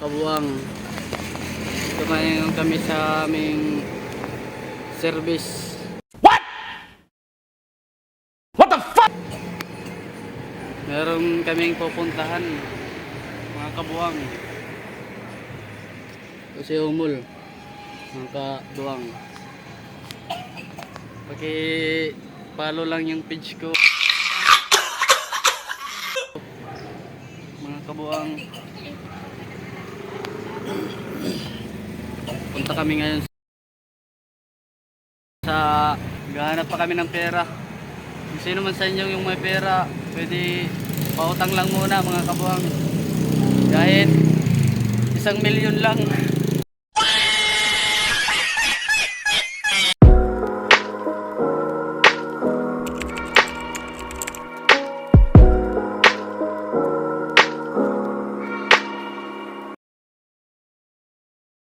kabuang. Tumayon kami sa aming service. What? What the fuck? Meron kaming pupuntahan mga kabuang. Kasi umul mga kabuang. Paki follow lang yung page ko. Mga kabuang. Punta kami ngayon sa gahanap pa kami ng pera. Kung sino man sa inyo yung may pera, pwede pautang lang muna mga kabuang. Kahit isang milyon lang.